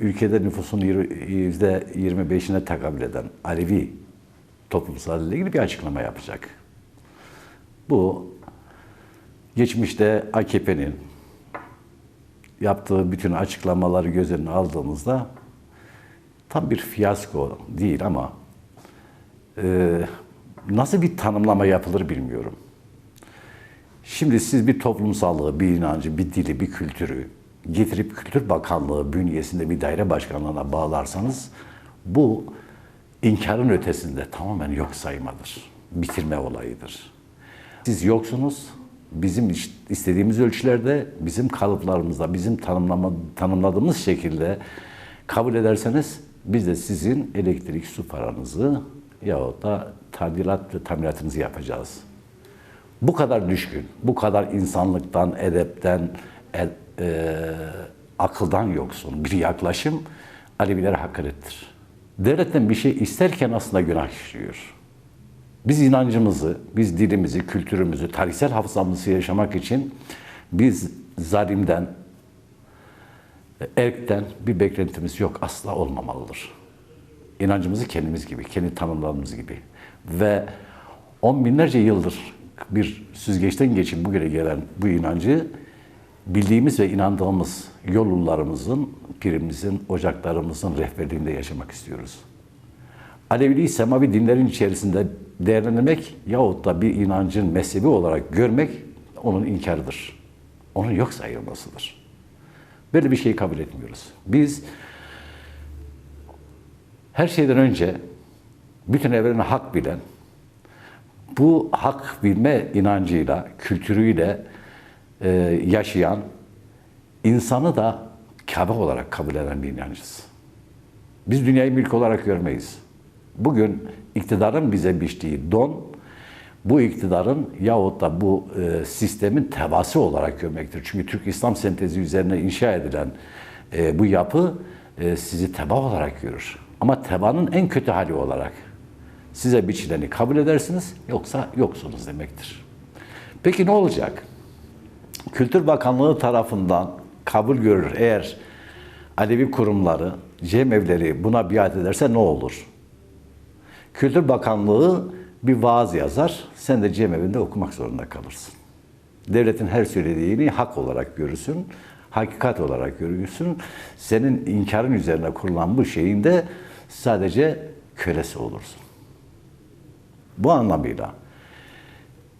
ülkede nüfusun yüzde 25'ine tekabül eden Alevi toplumsal ile ilgili bir açıklama yapacak. Bu geçmişte AKP'nin yaptığı bütün açıklamaları göz önüne aldığımızda tam bir fiyasko değil ama e, nasıl bir tanımlama yapılır bilmiyorum. Şimdi siz bir toplumsallığı, bir inancı, bir dili, bir kültürü getirip Kültür Bakanlığı bünyesinde bir daire başkanlığına bağlarsanız bu inkarın ötesinde tamamen yok saymadır. Bitirme olayıdır. Siz yoksunuz. Bizim istediğimiz ölçülerde, bizim kalıplarımızda, bizim tanımlama, tanımladığımız şekilde kabul ederseniz biz de sizin elektrik su paranızı yahut da tadilat ve tamiratınızı yapacağız. Bu kadar düşkün, bu kadar insanlıktan, edepten, e, akıldan yoksun bir yaklaşım Alevilere hakarettir. Devletten bir şey isterken aslında günah işliyor. Biz inancımızı, biz dilimizi, kültürümüzü, tarihsel hafızamızı yaşamak için biz zalimden, erkten bir beklentimiz yok. Asla olmamalıdır. İnancımızı kendimiz gibi, kendi tanımlarımız gibi. Ve on binlerce yıldır bir süzgeçten geçip bugüne gelen bu inancı bildiğimiz ve inandığımız yollularımızın, pirimizin, ocaklarımızın rehberliğinde yaşamak istiyoruz. Aleviliği semavi dinlerin içerisinde değerlendirmek yahut da bir inancın mezhebi olarak görmek onun inkarıdır. Onun yok sayılmasıdır. Böyle bir şeyi kabul etmiyoruz. Biz her şeyden önce bütün evreni hak bilen, bu hak bilme inancıyla, kültürüyle e, yaşayan insanı da Kabe olarak kabul eden bir inancız. Biz dünyayı mülk olarak görmeyiz. Bugün iktidarın bize biçtiği don, bu iktidarın yahut da bu e, sistemin tebası olarak görmektir. Çünkü Türk İslam sentezi üzerine inşa edilen e, bu yapı e, sizi teba olarak görür. Ama tebaanın en kötü hali olarak size biçileni kabul edersiniz, yoksa yoksunuz demektir. Peki ne olacak? Kültür Bakanlığı tarafından kabul görür eğer Alevi kurumları, cemevleri buna biat ederse ne olur? Kültür Bakanlığı bir vaaz yazar, sen de cemevinde okumak zorunda kalırsın. Devletin her söylediğini hak olarak görürsün, hakikat olarak görürsün. Senin inkarın üzerine kurulan bu şeyin de sadece kölesi olursun. Bu anlamıyla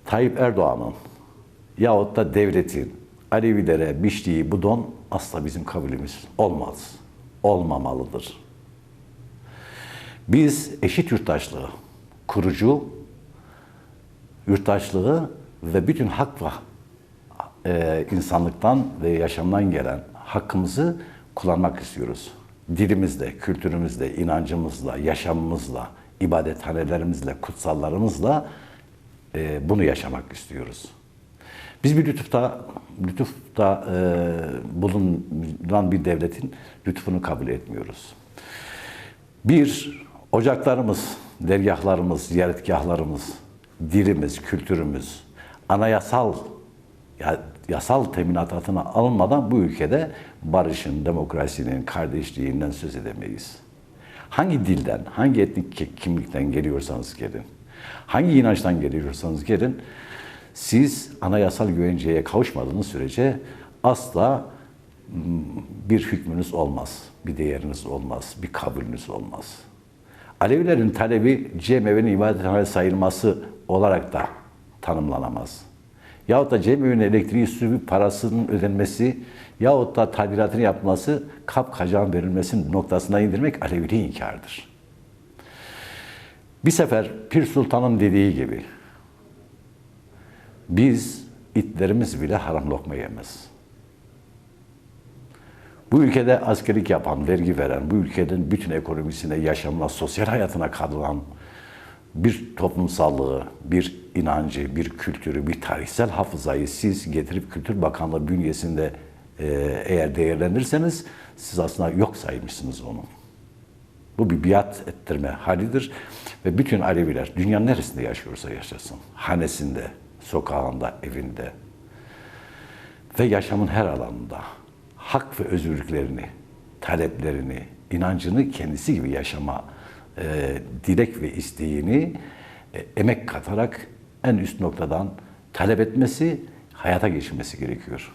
Tayyip Erdoğan'ın yahut da devletin Alevilere biçtiği bu don asla bizim kabulümüz olmaz. Olmamalıdır. Biz eşit yurttaşlığı, kurucu yurttaşlığı ve bütün hak ve e, insanlıktan ve yaşamdan gelen hakkımızı kullanmak istiyoruz. Dilimizle, kültürümüzle, inancımızla, yaşamımızla, ibadethanelerimizle, kutsallarımızla e, bunu yaşamak istiyoruz. Biz bir lütufta, lütufta e, bulunan bir devletin lütfunu kabul etmiyoruz. Bir, ocaklarımız, dergahlarımız, ziyaretgahlarımız, dilimiz, kültürümüz, anayasal yasal teminat altına alınmadan bu ülkede barışın, demokrasinin, kardeşliğinden söz edemeyiz. Hangi dilden, hangi etnik kimlikten geliyorsanız gelin, hangi inançtan geliyorsanız gelin, siz anayasal güvenceye kavuşmadığınız sürece asla bir hükmünüz olmaz, bir değeriniz olmaz, bir kabulünüz olmaz. Alevilerin talebi cemevinin ibadethane sayılması olarak da tanımlanamaz. Yahut da cemevinin elektriği su parasının ödenmesi yahut da tadilatını yapması, kap kacağın verilmesi noktasına indirmek Aleviliği inkardır. Bir sefer Pir Sultan'ın dediği gibi biz itlerimiz bile haram lokma yemez. Bu ülkede askerlik yapan, vergi veren, bu ülkenin bütün ekonomisine, yaşamına, sosyal hayatına katılan bir toplumsallığı, bir inancı, bir kültürü, bir tarihsel hafızayı siz getirip Kültür Bakanlığı bünyesinde e, eğer değerlendirirseniz siz aslında yok saymışsınız onu. Bu bir biat ettirme halidir ve bütün Aleviler dünyanın neresinde yaşıyorsa yaşasın, hanesinde, sokağında, evinde ve yaşamın her alanında hak ve özgürlüklerini taleplerini, inancını kendisi gibi yaşama e, dilek ve isteğini e, emek katarak en üst noktadan talep etmesi, hayata geçirmesi gerekiyor.